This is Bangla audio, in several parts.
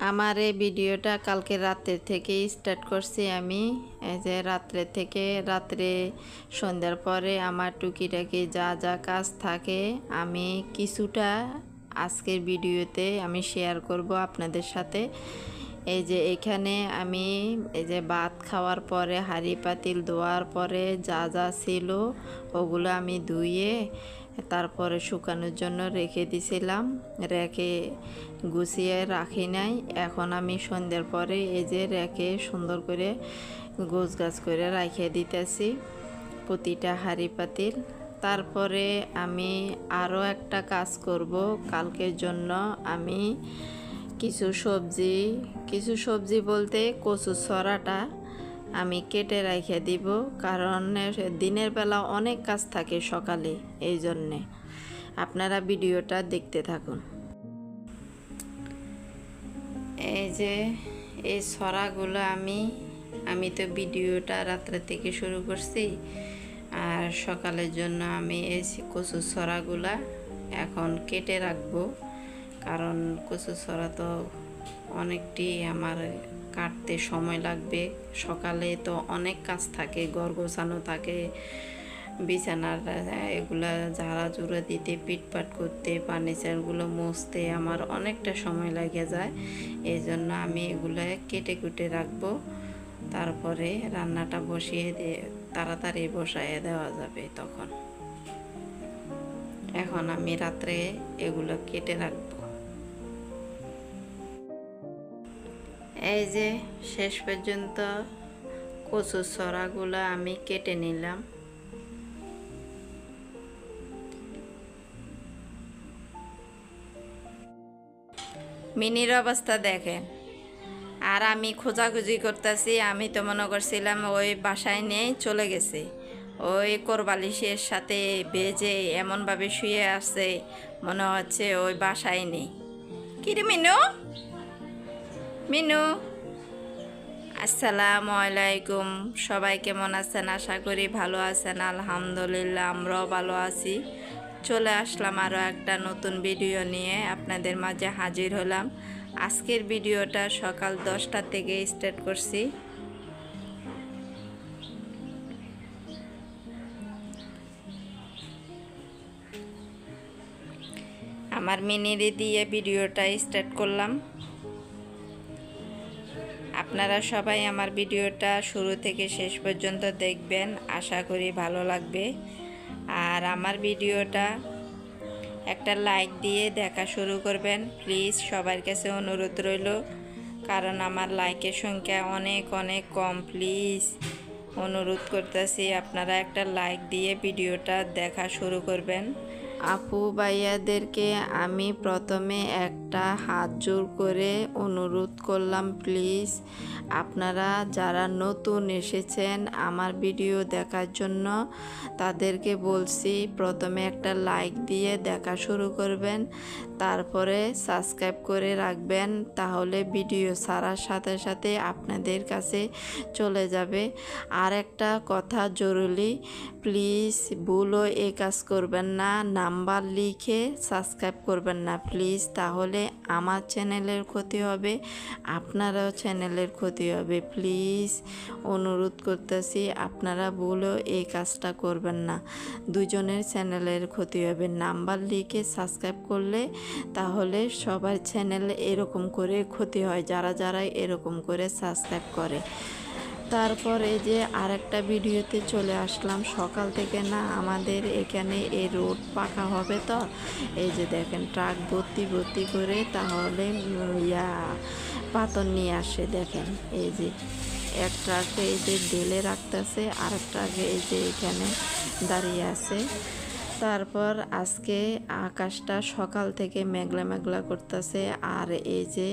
আমার এই ভিডিওটা কালকে রাত্রের থেকে স্টার্ট করছি আমি। এই যে রাত্রে থেকে রাত্রে সন্ধ্যার পরে আমার টুকিটাকি যা যা কাজ থাকে, আমি কিছুটা আজকের ভিডিওতে আমি শেয়ার করব আপনাদের সাথে। এই যে এখানে আমি এই যে ভাত খাওয়ার পরে, হাঁড়ি পাতিল ধোয়ার পরে যা যা ছিল ওগুলো আমি ধুয়ে তারপরে শুকানোর জন্য রেখে দিছিলাম। রেখে গুছিয়ে রাখি নাই। এখন আমি সন্ধ্যের পরে এই যে রেখে সুন্দর করে গোছ গাছ করে রাখিয়ে দিতেছি প্রতিটা হাঁড়ি পাতিল। তারপরে আমি আরও একটা কাজ করব। কালকের জন্য আমি কিছু সবজি কিছু সবজি বলতে কচু ছড়াটা আমি কেটে রেখে দিব কারণ দিনের বেলা অনেক কাজ থাকে সকালে, এই জন্যে। আপনারা ভিডিওটা দেখতে থাকুন। এই যে, এই ছড়াগুলো আমি আমি তো ভিডিওটা রাত্রে থেকে শুরু করছি আর সকালের জন্য আমি এই কচু ছড়াগুলা এখন কেটে রাখব। কারণ কচু ছড়া তো অনেকটি আমার কাটতে সময় লাগবে। সকালে তো অনেক কাজ থাকে, ঘর গোছানো থাকে, বিছানার, এগুলা ঝাড়া জুড়া দিতে পিটপাট করতে ফার্নিচারগুলো মুছতে আমার অনেকটা সময় লাগে যায়। এই জন্য আমি এগুলো কেটে কুটে রাখব। তারপরে রান্নাটা বসিয়ে দিয়ে তাড়াতাড়ি বসাইয়ে দেওয়া যাবে তখন। এখন আমি রাত্রে এগুলো কেটে রাখব। এই যে শেষ পর্যন্ত কচু ছড়াগুলো আমি কেটে নিলাম। মিনির অবস্থা দেখেন। আর আমি খোঁজাখুঁজি করতেছি, আমি তো মনে করছিলাম ওই বাসায় নেই চলে গেছে। ওই কোরবালিশের সাথে বেজে এমনভাবে শুয়ে আসছে মনে হচ্ছে ওই বাসায় নেই। কিরে মিনু? মিনু, আসসালামু আলাইকুম। সবাই কেমন আছেন? আশা করি ভালো আছেন, আলহামদুলিল্লাহ, আমরাও ভালো আছি। চলে আসলাম আরও একটা নতুন ভিডিও নিয়ে, আপনাদের মাঝে হাজির হলাম। আজকের ভিডিওটা সকাল দশটা থেকে স্টার্ট করছি। আমার মিনিরে দিয়ে ভিডিওটা স্টার্ট করলাম। আপনারা সবাই আমার ভিডিওটা শুরু থেকে শেষ পর্যন্ত দেখবেন, আশা করি ভালো লাগবে। আর আমার ভিডিওটা একটা লাইক দিয়ে দেখা শুরু করবেন, প্লিজ সবার কাছে অনুরোধ রইল। কারণ আমার লাইকের সংখ্যা অনেক অনেক কম, প্লিজ অনুরোধ করতেছি আপনারা একটা লাইক দিয়ে ভিডিওটা দেখা শুরু করবেন। আপু ভাইয়াদেরকে আমি প্রথমে একটা হাত জোর করে অনুরোধ করলাম প্লিজ আপনারা যারা নতুন এসেছেন আমার ভিডিও দেখার জন্য, তাদেরকে বলছি, প্রথমে একটা লাইক দিয়ে দেখা শুরু করবেন, তারপরে সাবস্ক্রাইব করে রাখবেন, তাহলে ভিডিও ছাড়ার সাথে সাথে আপনাদের কাছে চলে যাবে। আর একটা কথা জরুরি প্লিজ ভুলও এ কাজ করবেন না, নাম্বার লিখে সাবস্ক্রাইব করবেন না প্লিজ তাহলে আমার চ্যানেলের ক্ষতি হবে, আপনারাও চ্যানেলের ক্ষতি হবে। প্লিজ, অনুরোধ করতেছি, আপনারা ভুলও এই কাজটা করবেন না। দুজনের চ্যানেলের ক্ষতি হবে। নাম্বার লিখে সাবস্ক্রাইব করলে তাহলে সবার চ্যানেল এরকম করে ক্ষতি হয়, যারা যারা এরকম করে সাবস্ক্রাইব করে। তারপর এই যে আরেকটা ভিডিওতে চলে আসলাম। সকাল থেকে না আমাদের এখানে এই রোড পাকা হবে তো। এই যে দেখেন, ট্রাক ভর্তি ভর্তি করে তাহলে ইয়া, পাথর নিয়ে আসে, দেখেন। এই যে এক ট্রাকে এই যে ঢেলে রাখতেছে আর এক ট্রাকে এই যে এখানে দাঁড়িয়ে আছে। তারপর আজকে আকাশটা সকাল থেকে মেঘলা মেঘলা করতেছে। আর এই যে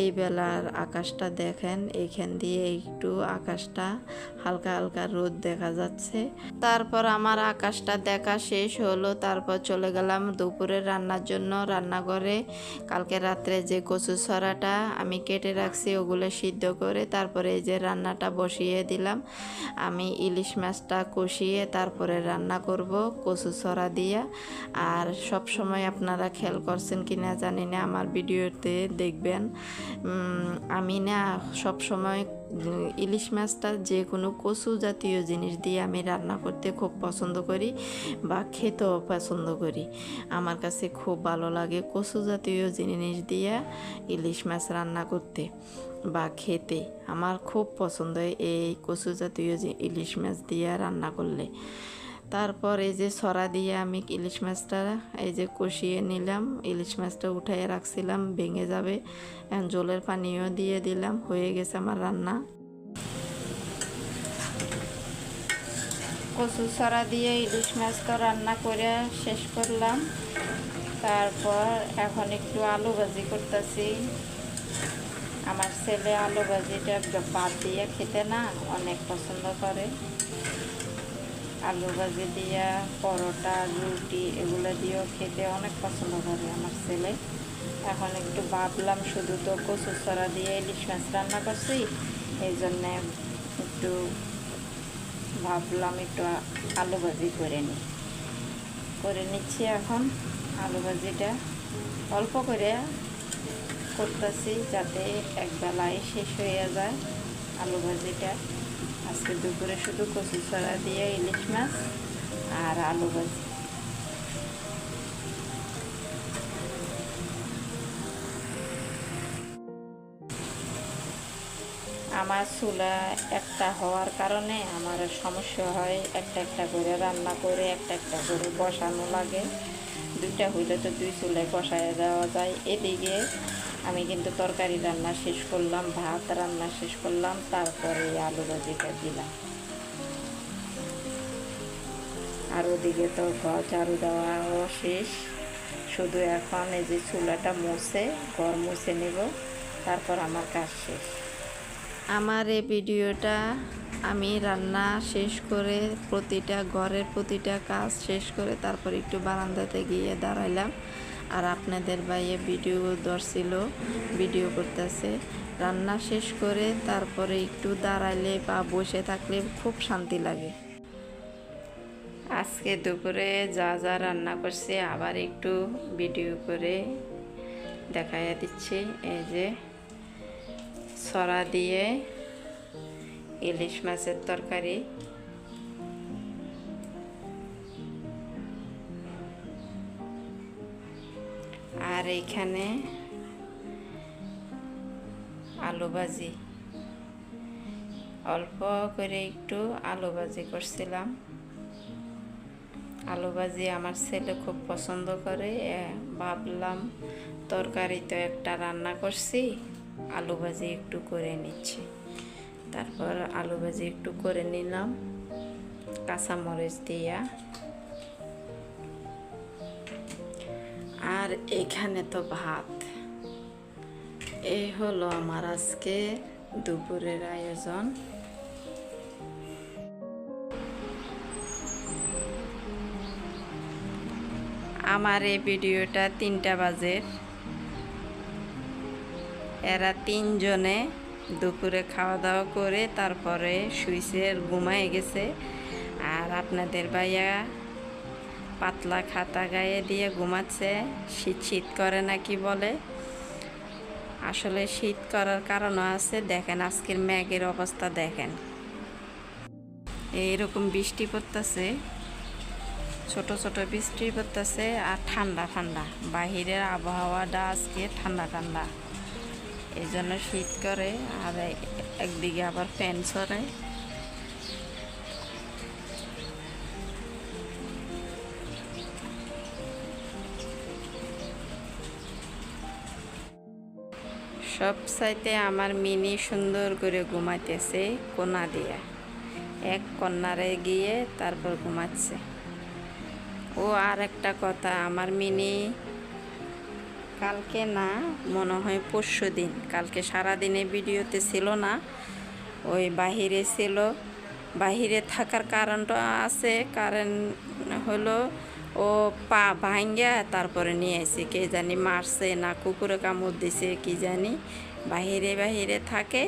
এই বেলার আকাশটা দেখেন, এখান দিয়ে একটু আকাশটা হালকা হালকা রোদ দেখা যাচ্ছে। তারপর আমার আকাশটা দেখা শেষ হলো, তারপর চলে গেলাম দুপুরে রান্নার জন্য রান্নাঘরে। কালকে রাত্রে যে কচু ছড়াটা আমি কেটে রাখছি, ওগুলো সিদ্ধ করে তারপরে এই যে রান্নাটা বসিয়ে দিলাম। আমি ইলিশ মাছটা কষিয়ে তারপরে রান্না করব, কচু ছড়া সরা দিয়া। আর সব সময় আপনারা খেয়াল করছেন কি না জানি না, আমার ভিডিওতে দেখবেন। আমি না সব সময় ইলিশ মাছটা যে কোনো কচু জাতীয় জিনিস দিয়ে আমি রান্না করতে খুব পছন্দ করি বা খেতেও পছন্দ করি। আমার কাছে খুব ভালো লাগে কচু জাতীয় জিনিস দিয়ে ইলিশ মাছ রান্না করতে বা খেতে। আমার খুব পছন্দ এই কচু জাতীয় ইলিশ মাছ দিয়ে রান্না করলে। তারপর এই যে সরা দিয়ে আমি ইলিশ মাছটা এই যে কষিয়ে নিলাম। ইলিশ মাছটা উঠাইয়ে রাখছিলাম, ভেঙে যাবে। জলের পানিও দিয়ে দিলাম, হয়ে গেছে আমার রান্না। কচু সরা দিয়ে ইলিশ মাছ তো রান্না করে শেষ করলাম। তারপর এখন একটু আলু ভাজি করতেছি। আমার ছেলে আলু ভাজিটা ভাত দিয়ে খেতে না, অনেক পছন্দ করে। আলু ভাজি দিয়া, পরোটা, রুটি, এগুলো দিয়েও খেতে অনেক পছন্দ করে আমার ছেলে। এখন একটু ভাবলাম, শুধু তো কচু সরা দিয়ে ইলিশ মাছ রান্না করছি, এই জন্যে একটু ভাবলাম একটু আলু ভাজি করে নিই। করে নিচ্ছি এখন আলু ভাজিটা। অল্প করে করতেছি যাতে একবেলায় শেষ হয়ে যায় আলু ভাজিটা। আজকে দুপুরে শুধু কচু ছড়া দিয়ে ইলিশ মাছ আর আলু ভাজি। আমার চুলা একটা হওয়ার কারণে আমার সমস্যা হয় একটা একটা করে রান্না করে, একটা একটা করে বসানো লাগে। দুইটা হইলে তো দুই চুলায় বসায় দেওয়া যায়। এদিকে আমি কিন্তু তরকারি রান্না শেষ করলাম, ভাত রান্না শেষ করলাম, তারপরে আলু ভাজিটা দিলাম। আর ওদিকে তো ঘর ঝাড়ু দেওয়াও শেষ। শুধু এখন এই যে চুলাটা মুছে, ঘর মুছে নেব, তারপর আমার কাজ শেষ। আমার এই ভিডিওটা আমি রান্না শেষ করে প্রতিটা ঘরের প্রতিটা কাজ শেষ করে তারপর একটু বারান্দাতে গিয়ে দাঁড়াইলাম। আর আপনাদের বাইয়ে ভিডিও ধরছিল ভিডিও করতেছে। রান্না শেষ করে তারপরে একটু দাঁড়াইলে বা বসে থাকলে খুব শান্তি লাগে। আজকে দুপুরে যা যা রান্না করছি আবার একটু ভিডিও করে দেখাইয়া দিচ্ছি। এই যে সরা দিয়ে ইলিশ মাছের তরকারি। আর এইখানে আলু ভাজি। অল্প করে একটু আলু ভাজি করছিলাম। আলু ভাজি আমার ছেলে খুব পছন্দ করে ভাবলাম তরকারি তো একটা রান্না করছি, আলু ভাজি একটু করে নিচ্ছি। তারপর আলু ভাজি একটু করে নিলাম, কাঁচামরিচ দিয়া। আর এখানে তো ভাত। এই হলো আমার আজকে দুপুরের আয়োজন। আমার এই ভিডিওটা তিনটা বাজের এরা তিনজনে দুপুরে খাওয়া দাওয়া করে তারপরে শুইছে ঘুমায় গেছে। আর আপনাদের ভাইয়া পাতলা খাতা গায়ে দিয়ে ঘুমাচ্ছে। শীত শীত করে নাকি বলে? আসলে শীত করার কারণও আছে। দেখেন আজকের ম্যাগের অবস্থা দেখেন। এইরকম বৃষ্টি পড়তেছে। ছোট ছোট বৃষ্টি পড়তেছে আর ঠান্ডা ঠান্ডা। বাহিরের আবহাওয়াটা আজকে ঠান্ডা ঠান্ডা। এই জন্য শীত করে, আর একদিকে আবার ফ্যান চলে সব সাইতে আমার মিনি সুন্দর করে ঘুমাইতেছে কোনা দিয়া। এক কন্যারে গিয়ে তারপর ঘুমাচ্ছে। ও আর একটা কথা, আমার মিনি কালকে না, মনে হয় পরশু দিন, কালকে সারাদিনে ভিডিওতে ছিল না, ওই বাহিরে ছিল। বাহিরে থাকার কারণটা আছে, কারণ হলো ও পা ভাঙ্গা তারপরে নিয়ে আসে কে জানি মারছে না, কুকুরে কামড় দিছে, কি জানি। বাহিরে বাহিরে থাকে,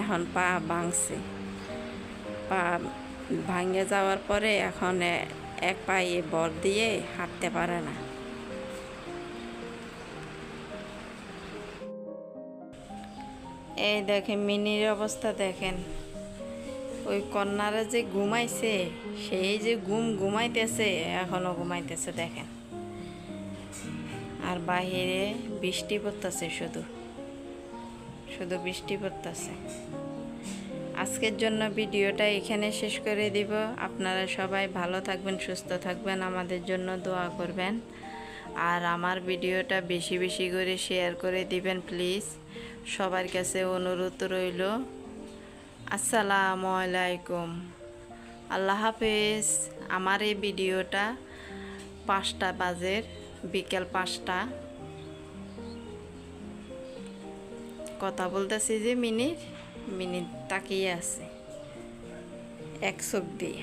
এখন পা ভাঙছে। পা ভাঙে যাওয়ার পরে এখন এক পায়ে বর দিয়ে হাঁটতে পারে না। এই দেখেন, মিনির অবস্থা দেখেন। ওই কন্যারা যে ঘুমাইছে, সেই যে ঘুম ঘুমাইতেছে, এখনও ঘুমাইতেছে দেখেন। আর বাহিরে বৃষ্টি পড়তেছে শুধু। শুধু বৃষ্টি পড়তেছে। আজকের জন্য ভিডিওটা এখানে শেষ করে দিব। আপনারা সবাই ভালো থাকবেন, সুস্থ থাকবেন, আমাদের জন্য দোয়া করবেন। আর আমার ভিডিওটা বেশি বেশি করে শেয়ার করে দিবেন, প্লিজ। সবার কাছে অনুরোধ রইল। আসসালামু আলাইকুম। আল্লাহ হাফেজ। আমার এই ভিডিওটা পাঁচটা বাজের বিকেল পাঁচটা। কথা বলতেছি যে মিনিট মিনিট তাকিয়ে আছে। এক চোখ দিয়ে।